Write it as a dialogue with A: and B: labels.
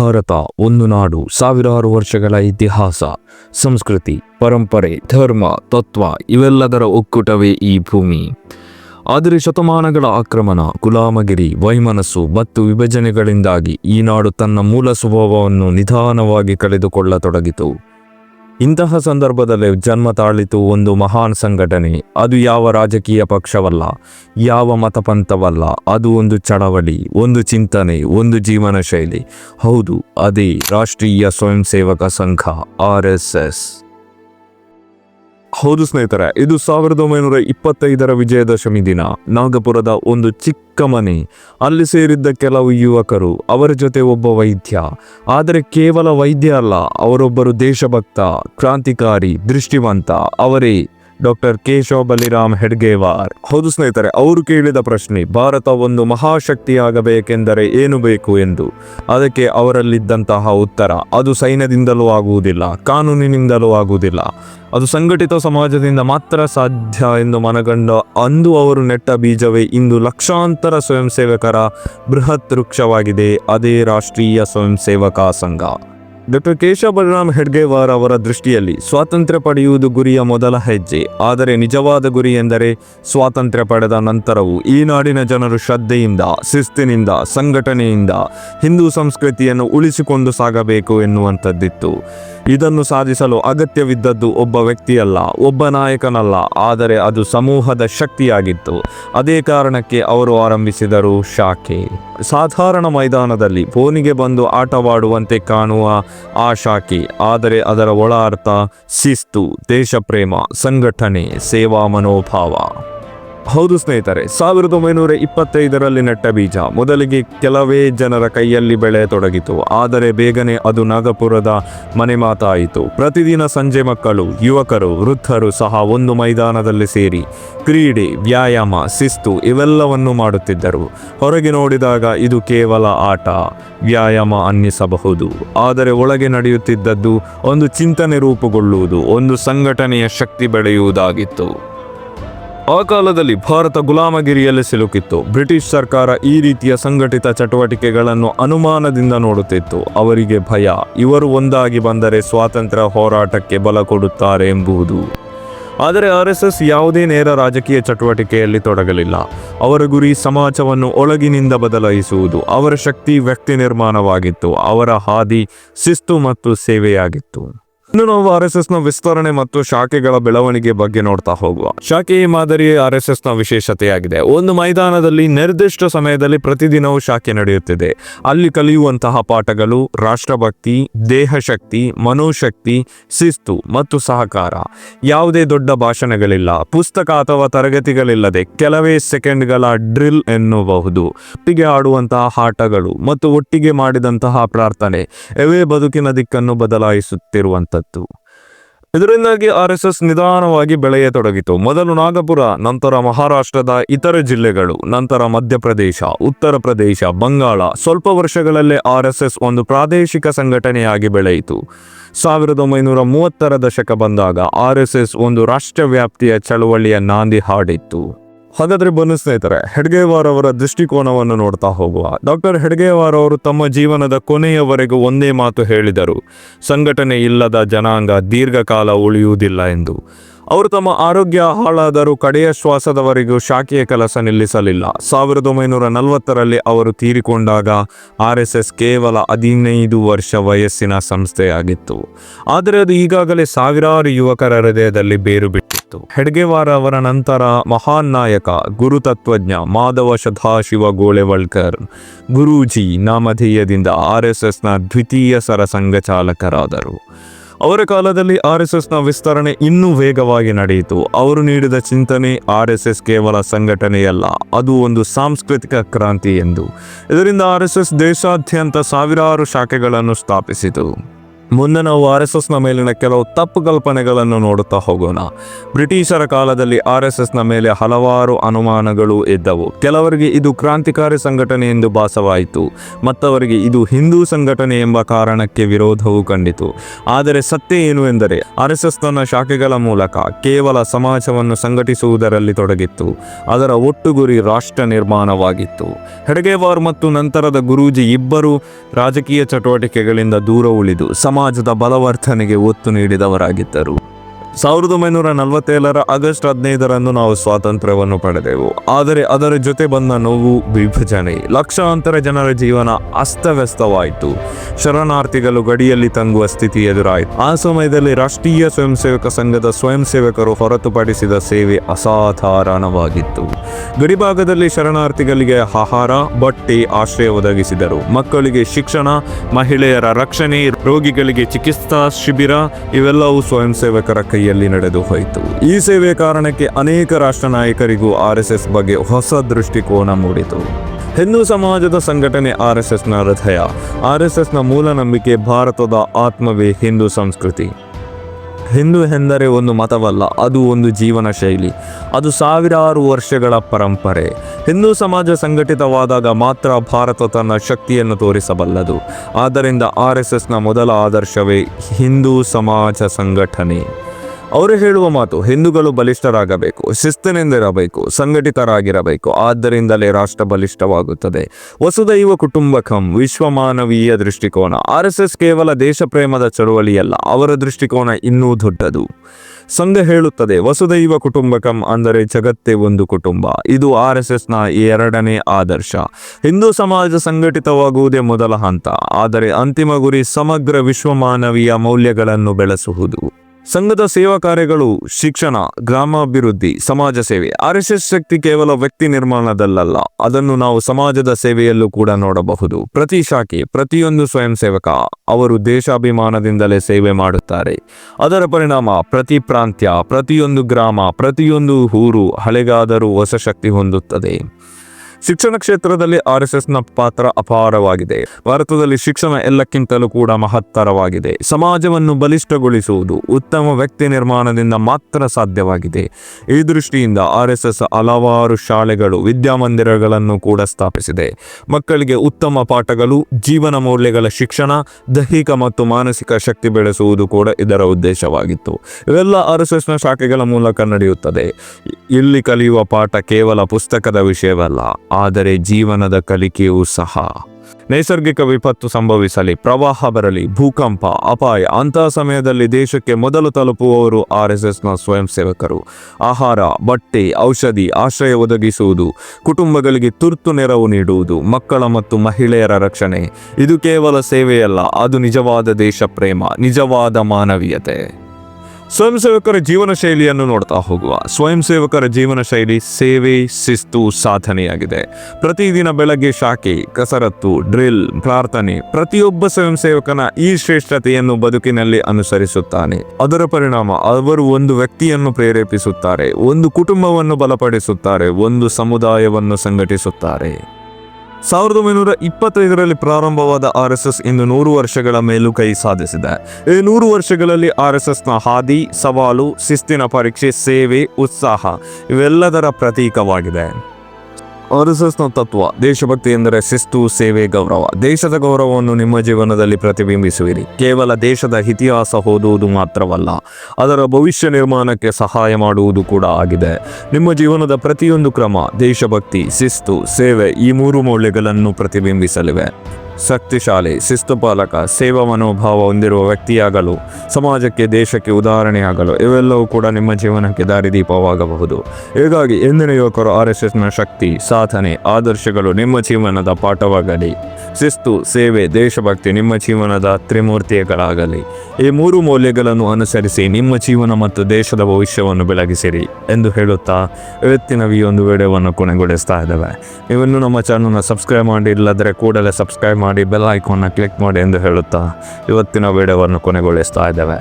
A: ಭಾರತ ಒಂದು ನಾಡು ಸಾವಿರಾರು ವರ್ಷಗಳ ಇತಿಹಾಸ, ಸಂಸ್ಕೃತಿ, ಪರಂಪರೆ, ಧರ್ಮ, ತತ್ವ ಇವೆಲ್ಲದರ ಒಕ್ಕೂಟವೇ ಈ ಭೂಮಿ. ಆದರೆ ಶತಮಾನಗಳ ಆಕ್ರಮಣ, ಗುಲಾಮಗಿರಿ, ವೈಮನಸ್ಸು ಮತ್ತು ವಿಭಜನೆಗಳಿಂದಾಗಿ ಈ ನಾಡು ತನ್ನ ಮೂಲ ಸ್ವಭಾವವನ್ನು ನಿಧಾನವಾಗಿ ಕಳೆದುಕೊಳ್ಳತೊಡಗಿತು. ಇಂತಹ ಸಂದರ್ಭದಲ್ಲಿ ಜನ್ಮ ತಾಳಿತು ಒಂದು ಮಹಾನ್ ಸಂಘಟನೆ. ಅದು ಯಾವ ರಾಜಕೀಯ ಪಕ್ಷವಲ್ಲ, ಯಾವ ಮತಪಂಥವಲ್ಲ, ಅದು ಒಂದು ಚಳವಳಿ, ಒಂದು ಚಿಂತನೆ, ಒಂದು ಜೀವನ ಶೈಲಿ ಹೌದು, ಅದೇ ರಾಷ್ಟ್ರೀಯ ಸ್ವಯಂ ಸೇವಕ ಸಂಘ, ಆರ್ ಎಸ್ ಎಸ್. ಹೌದು ಸ್ನೇಹಿತರೆ, ಇದು ಸಾವಿರದ ಒಂಬೈನೂರ ಇಪ್ಪತ್ತೈದರ ವಿಜಯದಶಮಿ ದಿನ, ನಾಗಪುರದ ಒಂದು ಚಿಕ್ಕ ಮನೆ. ಅಲ್ಲಿ ಸೇರಿದ್ದ ಕೆಲವು ಯುವಕರು, ಅವರ ಜೊತೆ ಒಬ್ಬ ವೈದ್ಯ. ಆದರೆ ಕೇವಲ ವೈದ್ಯ ಅಲ್ಲ, ಅವರೊಬ್ಬರು ದೇಶಭಕ್ತ, ಕ್ರಾಂತಿಕಾರಿ, ದೃಷ್ಟಿವಂತ, ಅವರೇ ಡಾಕ್ಟರ್ ಕೇಶವ ಬಲಿರಾಮ್ ಹೆಡ್ಗೇವಾರ್. ಹೌದು ಸ್ನೇಹಿತರೆ, ಅವರು ಕೇಳಿದ ಪ್ರಶ್ನೆ, ಭಾರತ ಒಂದು ಮಹಾಶಕ್ತಿಯಾಗಬೇಕೆಂದರೆ ಏನು ಬೇಕು ಎಂದು. ಅದಕ್ಕೆ ಅವರಲ್ಲಿದ್ದಂತಹ ಉತ್ತರ, ಅದು ಸೈನ್ಯದಿಂದಲೂ ಆಗುವುದಿಲ್ಲ, ಕಾನೂನಿನಿಂದಲೂ ಆಗುವುದಿಲ್ಲ. ಅದು ಸಂಘಟಿತ ಸಮಾಜದಿಂದ ಮಾತ್ರ ಸಾಧ್ಯ ಎಂದು ಮನಗಂಡ ಅಂದು ಅವರು ನೆಟ್ಟ ಬೀಜವೇ ಇಂದು ಲಕ್ಷಾಂತರ ಸ್ವಯಂ ಸೇವಕರ ಬೃಹತ್ ವೃಕ್ಷವಾಗಿದೆ. ಅದೇ ರಾಷ್ಟ್ರೀಯ ಸ್ವಯಂ ಸೇವಕ ಸಂಘ. ಡಾಕ್ಟರ್ ಕೇಶವ ಬಲರಾಮ್ ಹೆಡ್ಗೇವಾರ್ ಅವರ ದೃಷ್ಟಿಯಲ್ಲಿ ಸ್ವಾತಂತ್ರ್ಯ ಪಡೆಯುವುದು ಗುರಿಯ ಮೊದಲ ಹೆಜ್ಜೆ. ಆದರೆ ನಿಜವಾದ ಗುರಿ ಎಂದರೆ ಸ್ವಾತಂತ್ರ್ಯ ಪಡೆದ ನಂತರವೂ ಈ ನಾಡಿನ ಜನರು ಶ್ರದ್ಧೆಯಿಂದ, ಶಿಸ್ತಿನಿಂದ, ಸಂಘಟನೆಯಿಂದ ಹಿಂದೂ ಸಂಸ್ಕೃತಿಯನ್ನು ಉಳಿಸಿಕೊಂಡು ಸಾಗಬೇಕು ಎನ್ನುವಂಥದ್ದಿತ್ತು. ಇದನ್ನು ಸಾಧಿಸಲು ಅಗತ್ಯವಿದ್ದದ್ದು ಒಬ್ಬ ವ್ಯಕ್ತಿಯಲ್ಲ, ಒಬ್ಬ ನಾಯಕನಲ್ಲ, ಆದರೆ ಅದು ಸಮೂಹದ ಶಕ್ತಿಯಾಗಿತ್ತು. ಅದೇ ಕಾರಣಕ್ಕೆ ಅವರು ಆರಂಭಿಸಿದರು ಶಾಖೆ. ಸಾಧಾರಣ ಮೈದಾನದಲ್ಲಿ ಫೋನಿಗೆ ಬಂದು ಆಟವಾಡುವಂತೆ ಕಾಣುವ ಆ ಶಾಖೆ, ಆದರೆ ಅದರ ಒಳ ಅರ್ಥ ಶಿಸ್ತು, ದೇಶಪ್ರೇಮ, ಸಂಘಟನೆ, ಸೇವಾ ಮನೋಭಾವ. ಹೌದು ಸ್ನೇಹಿತರೆ, ಸಾವಿರದ ಒಂಬೈನೂರ ಇಪ್ಪತ್ತೈದರಲ್ಲಿ ನೆಟ್ಟ ಬೀಜ. ಮೊದಲಿಗೆ ಕೆಲವೇ ಜನರ ಕೈಯಲ್ಲಿ ಬೆಳೆಯತೊಡಗಿತು ಆದರೆ ಬೇಗನೆ ಅದು ನಾಗಪುರದ ಮನೆ ಮಾತಾಯಿತು. ಪ್ರತಿದಿನ ಸಂಜೆ ಮಕ್ಕಳು, ಯುವಕರು, ವೃದ್ಧರು ಸಹ ಒಂದು ಮೈದಾನದಲ್ಲಿ ಸೇರಿ ಕ್ರೀಡೆ, ವ್ಯಾಯಾಮ, ಶಿಸ್ತು ಇವೆಲ್ಲವನ್ನು ಮಾಡುತ್ತಿದ್ದರು. ಹೊರಗೆ ನೋಡಿದಾಗ ಇದು ಕೇವಲ ಆಟ, ವ್ಯಾಯಾಮ ಅನ್ನಿಸಬಹುದು. ಆದರೆ ಒಳಗೆ ನಡೆಯುತ್ತಿದ್ದದ್ದು ಒಂದು ಚಿಂತನೆ ರೂಪುಗೊಳ್ಳುವುದು, ಒಂದು ಸಂಘಟನೆಯ ಶಕ್ತಿ ಬೆಳೆಯುವುದಾಗಿತ್ತು. ಆ ಕಾಲದಲ್ಲಿ ಭಾರತ ಗುಲಾಮಗಿರಿಯಲ್ಲಿ ಸಿಲುಕಿತ್ತು. ಬ್ರಿಟಿಷ್ ಸರ್ಕಾರ ಈ ರೀತಿಯ ಸಂಘಟಿತ ಚಟುವಟಿಕೆಗಳನ್ನು ಅನುಮಾನದಿಂದ ನೋಡುತ್ತಿತ್ತು. ಅವರಿಗೆ ಭಯ, ಇವರು ಒಂದಾಗಿ ಬಂದರೆ ಸ್ವಾತಂತ್ರ್ಯ ಹೋರಾಟಕ್ಕೆ ಬಲ ಕೊಡುತ್ತಾರೆ ಎಂಬುದು. ಆದರೆ ಆರ್ ಎಸ್ ಎಸ್ ಯಾವುದೇ ನೇರ ರಾಜಕೀಯ ಚಟುವಟಿಕೆಯಲ್ಲಿ ತೊಡಗಲಿಲ್ಲ. ಅವರ ಗುರಿ ಸಮಾಜವನ್ನು ಒಳಗಿನಿಂದ ಬದಲಾಯಿಸುವುದು, ಅವರ ಶಕ್ತಿ ವ್ಯಕ್ತಿ ನಿರ್ಮಾಣವಾಗಿತ್ತು, ಅವರ ಹಾದಿ ಶಿಸ್ತು ಮತ್ತು ಸೇವೆಯಾಗಿತ್ತು. ಇನ್ನು ನಾವು ಆರ್ ಎಸ್ ಎಸ್ನ ವಿಸ್ತರಣೆ ಮತ್ತು ಶಾಖೆಗಳ ಬೆಳವಣಿಗೆ ಬಗ್ಗೆ ನೋಡ್ತಾ ಹೋಗುವ. ಶಾಖೆ ಮಾದರಿ ಆರ್ ಎಸ್ ಎಸ್ನ ವಿಶೇಷತೆಯಾಗಿದೆ. ಒಂದು ಮೈದಾನದಲ್ಲಿ ನಿರ್ದಿಷ್ಟ ಸಮಯದಲ್ಲಿ ಪ್ರತಿದಿನವೂ ಶಾಖೆ ನಡೆಯುತ್ತಿದೆ. ಅಲ್ಲಿ ಕಲಿಯುವಂತಹ ಪಾಠಗಳು ರಾಷ್ಟ್ರಭಕ್ತಿ, ದೇಹಶಕ್ತಿ, ಮನೋಶಕ್ತಿ, ಶಿಸ್ತು ಮತ್ತು ಸಹಕಾರ. ಯಾವುದೇ ದೊಡ್ಡ ಭಾಷಣಗಳಿಲ್ಲ, ಪುಸ್ತಕ ಅಥವಾ ತರಗತಿಗಳಿಲ್ಲದೆ ಕೆಲವೇ ಸೆಕೆಂಡ್ಗಳ ಡ್ರಿಲ್ ಎನ್ನುಬಹುದು. ಒಟ್ಟಿಗೆ ಆಡುವಂತಹ ಆಟಗಳು ಮತ್ತು ಒಟ್ಟಿಗೆ ಮಾಡಿದಂತಹ ಪ್ರಾರ್ಥನೆ ಇವೇ ಬದುಕಿನ ದಿಕ್ಕನ್ನು ಬದಲಾಯಿಸುತ್ತಿರುವಂಥದ್ದು ಇದರಿಂದಾಗಿ ಆರ್ ಎಸ್ ಎಸ್ ನಿಧಾನವಾಗಿ ಬೆಳೆಯತೊಡಗಿತು. ಮೊದಲು ನಾಗಪುರ, ನಂತರ ಮಹಾರಾಷ್ಟ್ರದ ಇತರ ಜಿಲ್ಲೆಗಳು, ನಂತರ ಮಧ್ಯಪ್ರದೇಶ, ಉತ್ತರ ಪ್ರದೇಶ, ಬಂಗಾಳ. ಸ್ವಲ್ಪ ವರ್ಷಗಳಲ್ಲೇ ಆರ್ ಎಸ್ ಎಸ್ ಒಂದು ಪ್ರಾದೇಶಿಕ ಸಂಘಟನೆಯಾಗಿ ಬೆಳೆಯಿತು. ಸಾವಿರದ ಒಂಬೈನೂರ ಮೂವತ್ತರ ದಶಕ ಬಂದಾಗ ಆರ್ ಎಸ್ ಎಸ್ ಒಂದು ರಾಷ್ಟ್ರವ್ಯಾಪ್ತಿಯ ಚಳುವಳಿಯ ನಾಂದಿ ಹಾಡಿತ್ತು. ಹಾಗಾದ್ರೆ ಬನ್ನಿ ಸ್ನೇಹಿತರೆ, ಹೆಡ್ಗೇವಾರ್ ಅವರ ದೃಷ್ಟಿಕೋನವನ್ನು ನೋಡ್ತಾ ಹೋಗುವ. ಡಾಕ್ಟರ್ ಹೆಡ್ಗೇವಾರ್ ಅವರು ತಮ್ಮ ಜೀವನದ ಕೊನೆಯವರೆಗೂ ಒಂದೇ ಮಾತು ಹೇಳಿದರು, ಸಂಘಟನೆ ಇಲ್ಲದ ಜನಾಂಗ ದೀರ್ಘಕಾಲ ಉಳಿಯುವುದಿಲ್ಲ ಎಂದು. ಅವರು ತಮ್ಮ ಆರೋಗ್ಯ ಹಾಳಾದರೂ ಕಡೆಯ ಶ್ವಾಸದವರೆಗೂ ಶಾಖೆಯ ಕೆಲಸ ನಿಲ್ಲಿಸಲಿಲ್ಲ. ಸಾವಿರದ ಒಂಬೈನೂರ ನಲವತ್ತರಲ್ಲಿ ಅವರು ತೀರಿಕೊಂಡಾಗ ಆರ್ ಎಸ್ ಎಸ್ ಕೇವಲ ಹದಿನೈದು ವರ್ಷ ವಯಸ್ಸಿನ ಸಂಸ್ಥೆಯಾಗಿತ್ತು. ಆದರೆ ಅದು ಈಗಾಗಲೇ ಸಾವಿರಾರು ಯುವಕರ ಹೃದಯದಲ್ಲಿ ಬೇರು ಬಿಟ್ಟಿತ್ತು ಹೆಡ್ಗೆವಾರ ಅವರ ನಂತರ ಮಹಾನ್ ನಾಯಕ ಗುರುತತ್ವಜ್ಞ ಮಾಧವ ಸದಾಶಿವ ಗೋಳೆವಳ್ಕರ್ ಗುರೂಜಿ ನಾಮಧೇಯದಿಂದ ಆರ್ ಎಸ್ ಎಸ್ನ ದ್ವಿತೀಯ ಸರಸಂಘ ಸಂಘಚಾಲಕರಾದರು ಅವರ ಕಾಲದಲ್ಲಿ ಆರ್ ಎಸ್ ಎಸ್ನ ವಿಸ್ತರಣೆ ಇನ್ನೂ ವೇಗವಾಗಿ ನಡೆಯಿತು. ಅವರು ನೀಡಿದ ಚಿಂತನೆ ಆರ್ ಎಸ್ ಎಸ್ ಕೇವಲ ಸಂಘಟನೆಯಲ್ಲ, ಅದು ಒಂದು ಸಾಂಸ್ಕೃತಿಕ ಕ್ರಾಂತಿ ಎಂದು. ಇದರಿಂದ ಆರ್ ಎಸ್ ಎಸ್ ದೇಶಾದ್ಯಂತ ಸಾವಿರಾರು ಶಾಖೆಗಳನ್ನು ಸ್ಥಾಪಿಸಿತು. ಮುಂದೆ ನಾವು ಆರ್ ಎಸ್ ಎಸ್ನ ಮೇಲಿನ ಕೆಲವು ತಪ್ಪು ಕಲ್ಪನೆಗಳನ್ನು ನೋಡುತ್ತಾ ಹೋಗೋಣ. ಬ್ರಿಟಿಷರ ಕಾಲದಲ್ಲಿ ಆರ್ ಎಸ್ ಎಸ್ನ ಮೇಲೆ ಹಲವಾರು ಅನುಮಾನಗಳು ಇದ್ದವು. ಕೆಲವರಿಗೆ ಇದು ಕ್ರಾಂತಿಕಾರಿ ಸಂಘಟನೆ ಎಂದು ಭಾಸವಾಯಿತು. ಮತ್ತವರಿಗೆ ಇದು ಹಿಂದೂ ಸಂಘಟನೆ ಎಂಬ ಕಾರಣಕ್ಕೆ ವಿರೋಧವು ಕಂಡಿತು. ಆದರೆ ಸತ್ಯ ಏನು ಎಂದರೆ, ಆರ್ ಎಸ್ ಎಸ್ ತನ್ನ ಶಾಖೆಗಳ ಮೂಲಕ ಕೇವಲ ಸಮಾಜವನ್ನು ಸಂಘಟಿಸುವುದರಲ್ಲಿ ತೊಡಗಿತ್ತು. ಅದರ ಒಟ್ಟು ಗುರಿ ರಾಷ್ಟ್ರ ನಿರ್ಮಾಣವಾಗಿತ್ತು. ಹೆಡಗೇವಾರ್ ಮತ್ತು ನಂತರದ ಗುರೂಜಿ ಇಬ್ಬರು ರಾಜಕೀಯ ಚಟುವಟಿಕೆಗಳಿಂದ ದೂರ ಉಳಿದು ಸಮಾಜದ ಬಲವರ್ಧನೆಗೆ ಒತ್ತು ನೀಡಿದವರಾಗಿದ್ದರು. ಸಾವಿರದ ಒಂಬೈನೂರ ನಲವತ್ತೇಳರ ಆಗಸ್ಟ್ ಹದಿನೈದರಂದು ನಾವು ಸ್ವಾತಂತ್ರ್ಯವನ್ನು ಪಡೆದೆವು. ಆದರೆ ಅದರ ಜೊತೆ ಬಂದ ನೋವು ವಿಭಜನೆ. ಲಕ್ಷಾಂತರ ಜನರ ಜೀವನ ಅಸ್ತವ್ಯಸ್ತವಾಯಿತು. ಶರಣಾರ್ಥಿಗಳು ಗಡಿಯಲ್ಲಿ ತಂಗುವ ಸ್ಥಿತಿ ಎದುರಾಯಿತು. ಆ ಸಮಯದಲ್ಲಿ ರಾಷ್ಟ್ರೀಯ ಸ್ವಯಂ ಸೇವಕ ಸಂಘದ ಸ್ವಯಂ ಸೇವಕರು ಹೊರತುಪಡಿಸಿದ ಸೇವೆ ಅಸಾಧಾರಣವಾಗಿತ್ತು. ಗಡಿಭಾಗದಲ್ಲಿ ಶರಣಾರ್ಥಿಗಳಿಗೆ ಆಹಾರ, ಬಟ್ಟೆ, ಆಶ್ರಯ ಒದಗಿಸಿದರು. ಮಕ್ಕಳಿಗೆ ಶಿಕ್ಷಣ, ಮಹಿಳೆಯರ ರಕ್ಷಣೆ, ರೋಗಿಗಳಿಗೆ ಚಿಕಿತ್ಸಾ ಶಿಬಿರ, ಇವೆಲ್ಲವೂ ಸ್ವಯಂ ಸೇವಕರ ಕೈಯಲ್ಲಿ ನಡೆದು ಹೋಯಿತು. ಈ ಸೇವೆ ಕಾರಣಕ್ಕೆ ಅನೇಕ ರಾಷ್ಟ್ರ ನಾಯಕರಿಗೂ ಆರ್ ಎಸ್ ಎಸ್ ಬಗ್ಗೆ ಹೊಸ ದೃಷ್ಟಿಕೋನ ಮೂಡಿತು. ಹಿಂದೂ ಸಮಾಜದ ಸಂಘಟನೆ ಆರ್ ಎಸ್ ಎಸ್ನ ಹೃದಯ, ಆರ್ ಎಸ್ ಎಸ್ನ ಮೂಲ ನಂಬಿಕೆ ಭಾರತದ ಆತ್ಮವೇ ಹಿಂದೂ ಸಂಸ್ಕೃತಿ. ಹಿಂದೂ ಎಂದರೆ ಒಂದು ಮತವಲ್ಲ, ಅದು ಒಂದು ಜೀವನ ಶೈಲಿ. ಅದು ಸಾವಿರಾರು ವರ್ಷಗಳ ಪರಂಪರೆ. ಹಿಂದೂ ಸಮಾಜ ಸಂಘಟಿತವಾದಾಗ ಮಾತ್ರ ಭಾರತ ತನ್ನ ಶಕ್ತಿಯನ್ನು ತೋರಿಸಬಲ್ಲದು. ಆದ್ದರಿಂದ ಆರ್ ಎಸ್ ಎಸ್ನ ಮೊದಲ ಆದರ್ಶವೇ ಹಿಂದೂ ಸಮಾಜ ಸಂಘಟನೆ. ಅವರು ಹೇಳುವ ಮಾತು, ಹಿಂದೂಗಳು ಬಲಿಷ್ಠರಾಗಬೇಕು, ಶಿಸ್ತಿನಿಂದಿರಬೇಕು, ಸಂಘಟಿತರಾಗಿರಬೇಕು, ಆದ್ದರಿಂದಲೇ ರಾಷ್ಟ್ರ ಬಲಿಷ್ಠವಾಗುತ್ತದೆ. ವಸುದೈವ ಕುಟುಂಬಕಂ, ವಿಶ್ವಮಾನವೀಯ ದೃಷ್ಟಿಕೋನ. ಆರ್ ಕೇವಲ ದೇಶ ಪ್ರೇಮದ ಚಳುವಳಿಯಲ್ಲ, ಅವರ ದೃಷ್ಟಿಕೋನ ಇನ್ನೂ ದೊಡ್ಡದು. ಸಂಘ ಹೇಳುತ್ತದೆ, ವಸುದೈವ ಕುಟುಂಬಕಂ ಅಂದರೆ ಜಗತ್ತೇ ಒಂದು ಕುಟುಂಬ. ಇದು ಆರ್ ಎಸ್ ಎರಡನೇ ಆದರ್ಶ. ಹಿಂದೂ ಸಮಾಜ ಸಂಘಟಿತವಾಗುವುದೇ ಮೊದಲ ಹಂತ. ಆದರೆ ಅಂತಿಮ ಗುರಿ ಸಮಗ್ರ ವಿಶ್ವಮಾನವೀಯ ಮೌಲ್ಯಗಳನ್ನು ಬೆಳೆಸುವುದು. ಸಂಘದ ಸೇವಾ ಕಾರ್ಯಗಳು, ಶಿಕ್ಷಣ, ಗ್ರಾಮಾಭಿವೃದ್ಧಿ, ಸಮಾಜ ಸೇವೆ. ಆರ್ ಎಸ್ ಎಸ್ ಶಕ್ತಿ ಕೇವಲ ವ್ಯಕ್ತಿ ನಿರ್ಮಾಣದಲ್ಲಲ್ಲ, ಅದನ್ನು ನಾವು ಸಮಾಜದ ಸೇವೆಯಲ್ಲೂ ಕೂಡ ನೋಡಬಹುದು. ಪ್ರತಿ ಶಾಖೆ, ಪ್ರತಿಯೊಂದು ಸ್ವಯಂ ಸೇವಕ, ಅವರು ದೇಶಾಭಿಮಾನದಿಂದಲೇ ಸೇವೆ ಮಾಡುತ್ತಾರೆ. ಅದರ ಪರಿಣಾಮ, ಪ್ರತಿ ಪ್ರಾಂತ್ಯ, ಪ್ರತಿಯೊಂದು ಗ್ರಾಮ, ಪ್ರತಿಯೊಂದು ಊರು, ಹಳೆಗಾದರೂ ಹೊಸ ಶಕ್ತಿ ಹೊಂದುತ್ತದೆ. ಶಿಕ್ಷಣ ಕ್ಷೇತ್ರದಲ್ಲಿ ಆರ್ ಎಸ್ ಎಸ್ನ ಪಾತ್ರ ಅಪಾರವಾಗಿದೆ. ಭಾರತದಲ್ಲಿ ಶಿಕ್ಷಣ ಎಲ್ಲಕ್ಕಿಂತಲೂ ಕೂಡ ಮಹತ್ತರವಾಗಿದೆ. ಸಮಾಜವನ್ನು ಬಲಿಷ್ಠಗೊಳಿಸುವುದು ಉತ್ತಮ ವ್ಯಕ್ತಿ ನಿರ್ಮಾಣದಿಂದ ಮಾತ್ರ ಸಾಧ್ಯವಾಗಿದೆ. ಈ ದೃಷ್ಟಿಯಿಂದ ಆರ್ ಎಸ್ ಎಸ್ ಹಲವಾರು ಶಾಲೆಗಳು, ವಿದ್ಯಾಮಂದಿರಗಳನ್ನು ಕೂಡ ಸ್ಥಾಪಿಸಿದೆ. ಮಕ್ಕಳಿಗೆ ಉತ್ತಮ ಪಾಠಗಳು, ಜೀವನ ಮೌಲ್ಯಗಳ ಶಿಕ್ಷಣ, ದೈಹಿಕ ಮತ್ತು ಮಾನಸಿಕ ಶಕ್ತಿ ಬೆಳೆಸುವುದು ಕೂಡ ಇದರ ಉದ್ದೇಶವಾಗಿತ್ತು. ಇವೆಲ್ಲ ಆರ್ ಎಸ್ ಎಸ್ನ ಶಾಖೆಗಳ ಮೂಲಕ ನಡೆಯುತ್ತದೆ. ಇಲ್ಲಿ ಕಲಿಯುವ ಪಾಠ ಕೇವಲ ಪುಸ್ತಕದ ವಿಷಯವಲ್ಲ. ಆದರೆ ಜೀವನದ ಕಲಿಕೆಯೂ ಸಹ. ನೈಸರ್ಗಿಕ ವಿಪತ್ತು ಸಂಭವಿಸಲಿ, ಪ್ರವಾಹ ಬರಲಿ, ಭೂಕಂಪ, ಅಪಾಯ, ಅಂತಹ ಸಮಯದಲ್ಲಿ ದೇಶಕ್ಕೆ ಮೊದಲು ತಲುಪುವವರು ಆರ್ ಎಸ್ ಎಸ್ನ ಸ್ವಯಂ ಸೇವಕರು. ಆಹಾರ, ಬಟ್ಟೆ, ಔಷಧಿ, ಆಶ್ರಯ ಒದಗಿಸುವುದು, ಕುಟುಂಬಗಳಿಗೆ ತುರ್ತು ನೆರವು ನೀಡುವುದು, ಮಕ್ಕಳ ಮತ್ತು ಮಹಿಳೆಯರ ರಕ್ಷಣೆ. ಇದು ಕೇವಲ ಸೇವೆಯಲ್ಲ, ಅದು ನಿಜವಾದ ದೇಶ ಪ್ರೇಮ ನಿಜವಾದ ಮಾನವೀಯತೆ. ಸ್ವಯಂ ಸೇವಕರ ಜೀವನ ಶೈಲಿಯನ್ನು ನೋಡ್ತಾ ಹೋಗುವ. ಸ್ವಯಂ ಸೇವಕರ ಜೀವನ ಶೈಲಿ ಸೇವೆ, ಶಿಸ್ತು, ಸಾಧನೆಯಾಗಿದೆ. ಪ್ರತಿದಿನ ಬೆಳಗ್ಗೆ ಶಾಖೆ, ಕಸರತ್ತು, ಡ್ರಿಲ್, ಪ್ರಾರ್ಥನೆ ಪ್ರತಿಯೊಬ್ಬ ಸ್ವಯಂ ಸೇವಕನ ಈ ಶ್ರೇಷ್ಠತೆಯನ್ನು ಬದುಕಿನಲ್ಲಿ ಅನುಸರಿಸುತ್ತಾನೆ. ಅದರ ಪರಿಣಾಮ ಅವರು ಒಂದು ವ್ಯಕ್ತಿಯನ್ನು ಪ್ರೇರೇಪಿಸುತ್ತಾರೆ, ಒಂದು ಕುಟುಂಬವನ್ನು ಬಲಪಡಿಸುತ್ತಾರೆ, ಒಂದು ಸಮುದಾಯವನ್ನು ಸಂಘಟಿಸುತ್ತಾರೆ. ಸಾವಿರದ ಒಂಬೈನೂರ ಇಪ್ಪತ್ತೈದರಲ್ಲಿ ಪ್ರಾರಂಭವಾದ ಆರ್ ಎಸ್ ಎಸ್ ಇಂದು ನೂರು ವರ್ಷಗಳ ಮೇಲೂ ಕೈ ಸಾಧಿಸಿದೆ. ಈ ನೂರು ವರ್ಷಗಳಲ್ಲಿ ಆರ್ ಎಸ್ ಎಸ್ನ ಹಾದಿ, ಸವಾಲು, ಶಿಸ್ತಿನ ಪರೀಕ್ಷೆ, ಸೇವೆ, ಉತ್ಸಾಹ ಇವೆಲ್ಲದರ ಪ್ರತೀಕವಾಗಿದೆ. ಆರ್ ಎಸ್ ತತ್ವ ದೇಶಭಕ್ತಿ ಎಂದರೆ ಶಿಸ್ತು, ಸೇವೆ, ಗೌರವ. ದೇಶದ ಗೌರವವನ್ನು ನಿಮ್ಮ ಜೀವನದಲ್ಲಿ ಪ್ರತಿಬಿಂಬಿಸುವಿರಿ. ಕೇವಲ ದೇಶದ ಇತಿಹಾಸ ಓದುವುದು ಮಾತ್ರವಲ್ಲ, ಅದರ ಭವಿಷ್ಯ ನಿರ್ಮಾಣಕ್ಕೆ ಸಹಾಯ ಮಾಡುವುದು ಕೂಡ ಆಗಿದೆ. ನಿಮ್ಮ ಜೀವನದ ಪ್ರತಿಯೊಂದು ಕ್ರಮ, ದೇಶಭಕ್ತಿ, ಶಿಸ್ತು, ಸೇವೆ ಈ ಮೂರು ಮೌಲ್ಯಗಳನ್ನು ಪ್ರತಿಬಿಂಬಿಸಲಿವೆ. ಶಕ್ತಿಶಾಲಿ, ಶಿಸ್ತುಪಾಲಕ, ಸೇವಾ ಮನೋಭಾವ ಹೊಂದಿರುವ ವ್ಯಕ್ತಿಯಾಗಲು, ಸಮಾಜಕ್ಕೆ, ದೇಶಕ್ಕೆ ಉದಾಹರಣೆಯಾಗಲು ಇವೆಲ್ಲವೂ ಕೂಡ ನಿಮ್ಮ ಜೀವನಕ್ಕೆ ದಾರಿದೀಪವಾಗಬಹುದು. ಹೀಗಾಗಿ ಎಂದಿನ ಯುವಕರು ಆರ್ ಎಸ್ ಎಸ್ನ ಶಕ್ತಿ, ಸಾಧನೆ, ಆದರ್ಶಗಳು ನಿಮ್ಮ ಜೀವನದ ಪಾಠವಾಗಲಿ. ಶಿಸ್ತು, ಸೇವೆ, ದೇಶಭಕ್ತಿ ನಿಮ್ಮ ಜೀವನದ ತ್ರಿಮೂರ್ತಿಗಳಾಗಲಿ. ಈ ಮೂರು ಮೌಲ್ಯಗಳನ್ನು ಅನುಸರಿಸಿ ನಿಮ್ಮ ಜೀವನ ಮತ್ತು ದೇಶದ ಭವಿಷ್ಯವನ್ನು ಬೆಳಗಿಸಿರಿ ಎಂದು ಹೇಳುತ್ತಾ ಇವತ್ತಿನ ಈ ಒಂದು ವಿಡಿಯೋವನ್ನು ಕೊನೆಗೊಳಿಸ್ತಾ ಇದ್ದಾವೆ. ಇವನ್ನು ನಮ್ಮ ಚಾನಲ್ನ ಸಬ್ಸ್ಕ್ರೈಬ್ ಮಾಡಿ ಇಲ್ಲದ್ರೆ ಕೂಡಲೇ ಸಬ್ಸ್ಕ್ರೈಬ್ ಮಾಡಿ ಬೆಲ್ ಐಕಾನ್ನ ಕ್ಲಿಕ್ ಮಾಡಿ ಎಂದು ಹೇಳುತ್ತಾ ಇವತ್ತಿನ ವಿಡಿಯೋವನ್ನು ಕೊನೆಗೊಳಿಸ್ತಾ ಇದ್ದೇವೆ.